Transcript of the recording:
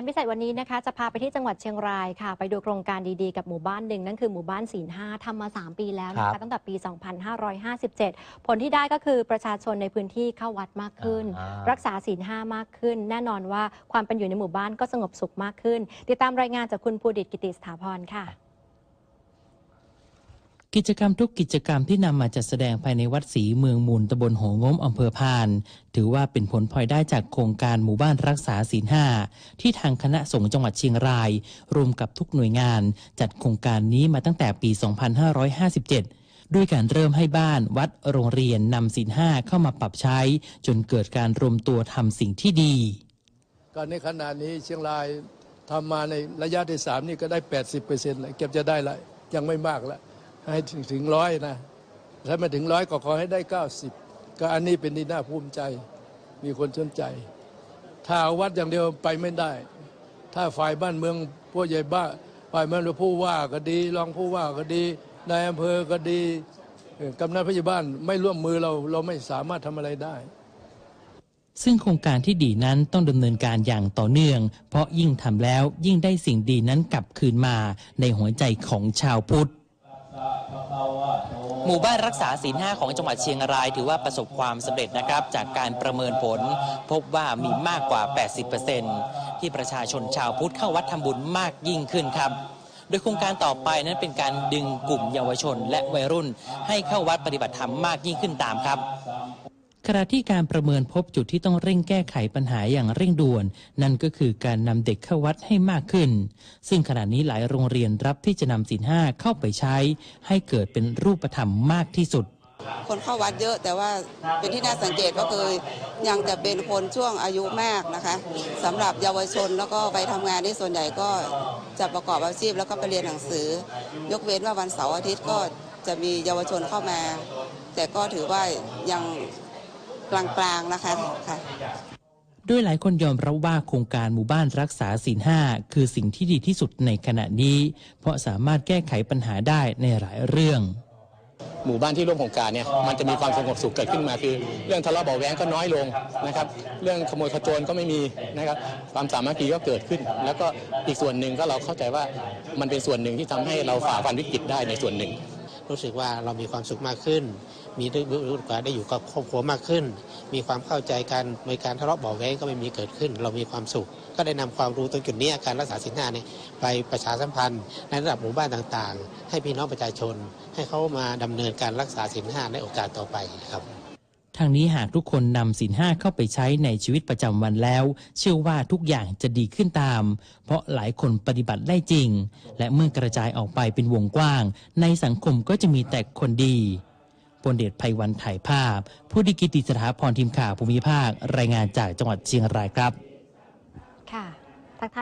านพิเศษวันนี้นะคะจะพาไปที่จังหวัดเชียงรายค่ะ ไปดูโครงการดีๆ กับหมู่บ้านหนึ่งนั่นคือหมู่บ้านศีลห้าทำมา 3 ปีแล้วนะครัคะบตั้งแต่ปี 2557 ผลที่ได้ก็คือประชาชนในพื้นที่เข้าวัดมากขึ้น อ่ารักษาศีลห้ามากขึ้น แน่นอนว่าความเป็นอยู่ในหมู่บ้านก็สงบสุขมากขึ้น ติดตามรายงานจากคุณภูดิตกิติสถาพรค่ะ กิจกรรมทุกกิจกรรมที่นำมาจัดแสดงภายในวัดศรีเมืองมูลตำบลหงมอำเภอพาน ถือว่าเป็นผลพลอยได้จากโครงการหมู่บ้านรักษาศีลห้าที่ทางคณะสงฆ์จังหวัดเชียงราย รวมกับทุกหน่วยงาน จัดโครงการนี้มาตั้งแต่ปี 2557ด้วยการเริ่มให้บ้านวัดโรงเรียนนำศีลห้าเข้ามาปรับใช้ จนเกิดการรวมตัวทำสิ่งที่ดีก็ในขณะนี้เชียงรายทำมาในระยะที่สามนี่ก็ได้ 80เปอร์เซ็นต์เลยเก็บจะได้ละยังไม่มากละ ให้ถึงร้อยนะ ถ้าม่ถึงร้อยก็ขอให้ได้ 90 ก็อันนี้เป็นที่น่าภูมิใจ มีคนสนใจ ถ้าเอาวัดอย่างเดียวไปไม่ได้ ถ้าฝ่ายบ้านเมืองผู้ใหญ่บ้านฝ่ายเมืองผู้ว่าก็ดี รองผู้ว่าก็ดีนายอำเภอก็ดีกำนันผู้ใหญ่บ้านไม่ร่วมมือเราเราไม่สามารถทำอะไรได้ซึ่งโครงการที่ดีนั้นต้องดำเนินการอย่างต่อเนื่อง เพราะยิ่งทำแล้วยิ่งได้สิ่งดีนั้นกลับคืนมาในหัวใจของชาวพุทธ หมู่บ้านรักษาศีลห้าของจังหวัดเชียงราย ถือว่าประสบความสำเร็จนะครับ จากการประเมินผล พบว่ามีมากกว่า 80%ที่ประชาชนชาวพุทธเข้าวัดทำบุญมากยิ่งขึ้นครับโดยโครงการต่อไปนั้นเป็นการดึงกลุ่มเยาวชนและวัยรุ่น ให้เข้าวัดปฏิบัติธรรมมากยิ่งขึ้นตามครับ ขณะที่การประเมินพบจุดที่ต้องเร่งแก้ไขปัญหาอย่างเร่งด่วน นั่นก็คือการนำเด็กเข้าวัดให้มากขึ้น ซึ่งขณะนี้หลายโรงเรียนรับที่จะนำศีลห้าเข้าไปใช้ ให้เกิดเป็นรูปธรรมมากที่สุด คนเข้าวัดเยอะแต่ว่าเป็นที่น่าสังเกตก็คือยังจะเป็นคนช่วงอายุมากนะคะสำหรับเยาวชนแล้วก็ไปทำงานที่ส่วนใหญ่ก็จะประกอบอาชีพแล้วก็ไปเรียนหนังสือ ยกเว้นว่าวันเสาร์อาทิตย์ก็จะมีเยาวชนเข้ามา แต่ก็ถือว่ายัง กลางๆนะคะค่ะด้วยหลายคนยอมรับว่าโครงการหมู่บ้านรักษาศีลห้าคือสิ่งที่ดีที่สุดในขณะนี้ เพราะสามารถแก้ไขปัญหาได้ในหลายเรื่อง หมู่บ้านที่ร่วมโครงการเนี่ยมันจะมีความสงบสุขเกิดขึ้นมาคือ เรื่องทะเลาะเบาะแว้งก็น้อยลงนะครับ เรื่องขโมยขโจรก็ไม่มีนะครับ ความสามัคคีก็เกิดขึ้น แล้วก็อีกส่วนหนึ่งก็เราเข้าใจว่ามันเป็นส่วนหนึ่งที่ทำให้เราฝ่าฟันวิกฤตได้ในส่วนหนึ่ง รู้สึกว่าเรามีความสุขมากขึ้น มีได้รู้สึกว่าได้อยู่กับครอบครัวมากขึ้น มีความเข้าใจกันในการทะเลาะเบาะแว้งก็ไม่มีเกิดขึ้น เรามีความสุข ก็ได้นำความรู้ตรงจุดนี้การรักษาสินห้าเนี่ยไปประชาสัมพันธ์ ในระดับหมู่บ้านต่างๆ ให้พี่น้องประชาชน ให้เขามาดำเนินการรักษาสินห้าในโอกาสต่อไปครับ ทางนี้หากทุกคนนำศีลห้าเข้าไปใช้ในชีวิตประจำวันแล้ว เชื่อว่าทุกอย่างจะดีขึ้นตาม เพราะหลายคนปฏิบัติได้จริง และเมื่อกระจายออกไปเป็นวงกว้าง ในสังคมก็จะมีแต่คนดีพลเดชภัยวันถ่ายภาพ ผู้ดิกิติสถาพรทีมข่าวภูมิภาค รายงานจากจังหวัดเชียงรายครับ ค่ะ